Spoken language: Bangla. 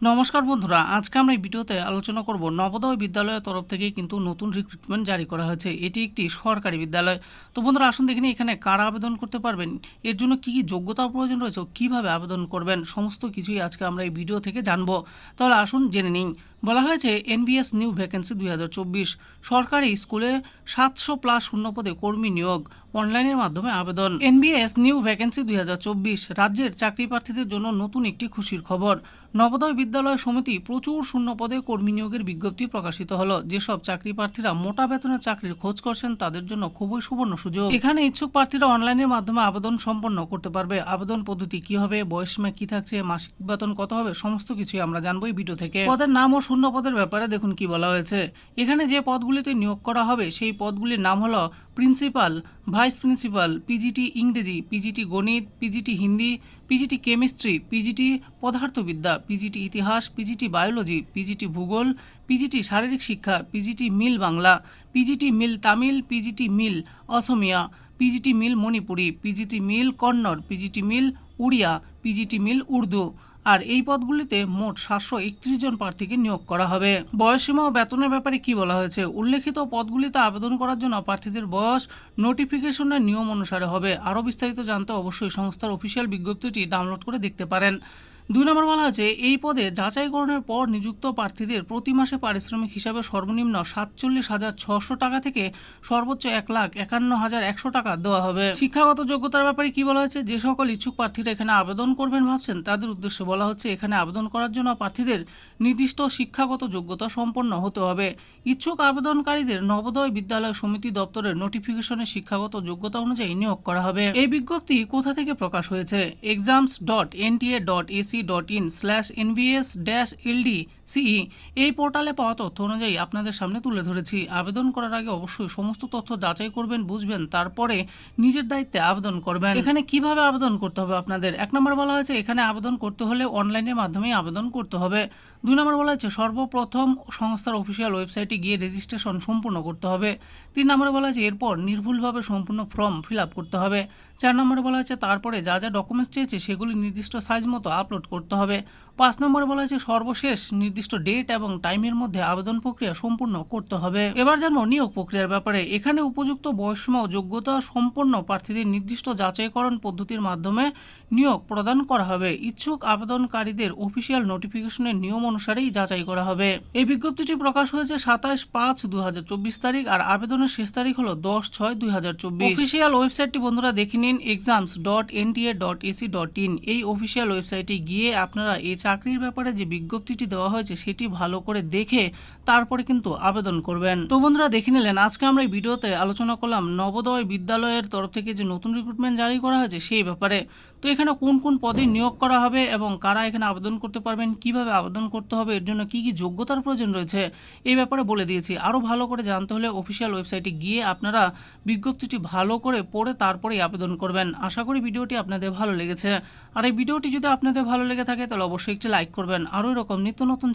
নমস্কার বন্ধুরা, আজকে আমরা এই ভিডিওতে আলোচনা করব নবোদয় বিদ্যালয়ের তরফ থেকে কিন্তু নতুন রিক্রুটমেন্ট জারি করা হয়েছে। এটি একটি সরকারি বিদ্যালয়। তো বন্ধুরা, আসুন দেখে নিই এখানে কারা আবেদন করতে পারবেন। এর জন্য কি কি যোগ্যতা প্রয়োজন রয়েছে ও কীভাবে আবেদন করবেন, সমস্ত কিছুই আজকে আমরা এই ভিডিও থেকে জানব। তাহলে আসুন জেনে নিই। বলা হয়েছে, এনবিএস নিউ ভ্যাকেন্সি দুই হাজার চব্বিশ। সরকারি স্কুলে সাতশো প্লাস শূন্য পদে কর্মী নিয়োগ, অনলাইনের মাধ্যমে আবেদন। এনবিএস নিউ ভ্যাকেন্সি দুই হাজার চব্বিশ, রাজ্যের চাকরি প্রার্থীদের জন্য নতুন একটি খুশির খবর। নবোদয় বিদ্যালয় সমিতি প্রচুর শূন্য পদে কর্মী নিয়োগের বিজ্ঞপ্তি প্রকাশিত হলো। যেসব চাকরি প্রার্থীরা মোটা বেতনের চাকরির খোঁজ করছেন, তাদের জন্য খুবই সুবর্ণ সুযোগ। এখানে ইচ্ছুক প্রার্থীরা অনলাইনের মাধ্যমে আবেদন সম্পন্ন করতে পারবে। আবেদন পদ্ধতি কি হবে বয়সীমা কি থাকছে, মাসিক বেতন কত হবে, সমস্ত কিছুই আমরা জানব এই ভিডিও থেকে। পদের নাম ও শূন্য পদের ব্যাপারে দেখুন কি বলা হয়েছে। এখানে যে পদগুলিতে নিয়োগ করা হবে, সেই পদগুলির নাম হলো প্রিন্সিপাল, ভাইস প্রিন্সিপাল, পিজিটি ইংরেজি, পিজিটি গণিত, PGT Hindi, PGT chemistry, PGT পদার্থবিদ্যা, পিজিটি ইতিহাস, পিজিটি বায়োলজি, পিজিটি ভূগোল, পিজিটি শারীরিক শিক্ষা, PGT MIL Bangla, PGT MIL Tamil, PGT MIL Asomiya, PGT MIL Manipuri, PGT MIL Kannada, PGT MIL Oriya, PGT MIL Urdu. আর এই পদগুলিতে মোট সাতশো একত্রিশ জন প্রার্থীকে নিয়োগ করা হবে। বয়সসীমা ও বেতনের ব্যাপারে কি বলা হয়েছে? উল্লেখিত পদগুলিতে আবেদন করার জন্য প্রার্থীদের বয়স নোটিফিকেশনের নিয়ম অনুসারে হবে। আরও বিস্তারিত জানতে অবশ্যই সংস্থার অফিসিয়াল বিজ্ঞপ্তিটি ডাউনলোড করে দেখতে পারেন। দুই নম্বর বলা আছে, এই পদে যাচাইকরণের পর নিযুক্ত প্রার্থীদের প্রতি মাসে পারিশ্রমিক হিসাবে সর্বনিম্ন সাতচল্লিশ হাজার ছশো টাকা থেকে সর্বোচ্চ এক লাখ একান্ন হাজার একশো টাকা দেওয়া হবে। শিক্ষাগত যোগ্যতার ব্যাপারে কি বলা হয়েছে? যে সকল ইচ্ছুক প্রার্থীরা এখানে আবেদন করবেন ভাবছেন, তাদের উদ্দেশ্যে বলা হচ্ছে, এখানে আবেদন করার জন্য প্রার্থীদের নির্দিষ্ট শিক্ষাগত যোগ্যতা সম্পন্ন হতে হবে। ইচ্ছুক আবেদনকারীদের নবোদয় বিদ্যালয় সমিতি দপ্তরের নোটিফিকেশনের শিক্ষাগত যোগ্যতা অনুযায়ী নিয়োগ করা হবে। এই বিজ্ঞপ্তি কোথা থেকে প্রকাশ হয়েছে? Exams dot NTA dot AC dot in slash NBS dash LD CE এই পোর্টালে পাওয়া তথ্য অনুযায়ী আপনাদের সামনে তুলে ধরেছি। আবেদন করার আগে অবশ্যই সমস্ত তথ্য যাচাই করবেন, বুঝবেন, তারপরে নিজের দায়িত্বে আবেদন করবেন। এখানে কীভাবে আবেদন করতে হবে আপনাদের? এক নম্বর বলা হয়েছে, এখানে আবেদন করতে হলে অনলাইনের মাধ্যমেই আবেদন করতে হবে। দুই নম্বর বলা হয়েছে, সর্বপ্রথম সংস্থার অফিসিয়াল ওয়েবসাইটে গিয়ে রেজিস্ট্রেশন সম্পূর্ণ করতে হবে। তিন নম্বরে বলা হয়েছে, এরপর নির্ভুলভাবে সম্পূর্ণ ফর্ম ফিল করতে হবে। চার নম্বরে বলা হয়েছে, তারপরে যা যা ডকুমেন্টস চেয়েছে সেগুলি নির্দিষ্ট সাইজ মতো আপলোড করতে হবে। পাঁচ নম্বরে বলা হয়েছে, সর্বশেষ নির্দিষ্ট ডেট এবং টাইমের মধ্যে আবেদন প্রক্রিয়া সম্পূর্ণ করতে হবে। এবার জানব নিয়োগ প্রক্রিয়ার ব্যাপারে। এখানে উপযুক্ত বয়সীমা যোগ্যতা সম্পন্ন প্রার্থীদের নির্দিষ্ট যাচাইকরণ পদ্ধতির মাধ্যমে নিয়োগ প্রদান করা হবে। ইচ্ছুক আবেদনকারীদের অফিসিয়াল নোটিফিকেশনের নিয়ম অনুসারেই যাচাই করা হবে। এই বিজ্ঞপ্তিটি প্রকাশ হয়েছে সাতাশ পাঁচ দু তারিখ আর আবেদনের শেষ তারিখ হলো দশ ছয় দুই অফিসিয়াল ওয়েবসাইটটি বন্ধুরা দেখে নিন exams dot NTA dot AC dot in এই অফিসিয়াল ওয়েবসাইটে গিয়ে আপনারা এই চাকরির ব্যাপারে যে বিজ্ঞপ্তিটি দেওয়া হয়েছে সেটি ভালো করে দেখে তারপরে কিন্তু আবেদন করবেন। তো বন্ধুরা, দেখে নিলেন, আজকে আমরা এই ভিডিওতে আলোচনা করলাম নবোদয় বিদ্যালয়ের তরফ থেকে যে নতুন রিক্রুটমেন্ট জারি করা হয়েছে সেই ব্যাপারে। তো এখানে কোন কোন পদে নিয়োগ করা হবে এবং কারা এখানে আবেদন করতে পারবেন, কীভাবে আবেদন করতে হবে, এর জন্য কি কি যোগ্যতার প্রয়োজন রয়েছে, এই ব্যাপারে বলে দিয়েছি। আরও ভালো করে জানতে হলে অফিসিয়াল ওয়েবসাইটে গিয়ে আপনারা বিজ্ঞপ্তিটি ভালো করে পড়ে তারপরেই আবেদন করবেন। আশা করি ভিডিওটি আপনাদের ভালো লেগেছে। আর এই ভিডিওটি যদি আপনাদের ভালো লেগে থাকে, তাহলে অবশ্যই একটি লাইক করবেন। আরও এরকম নিত্য নতুন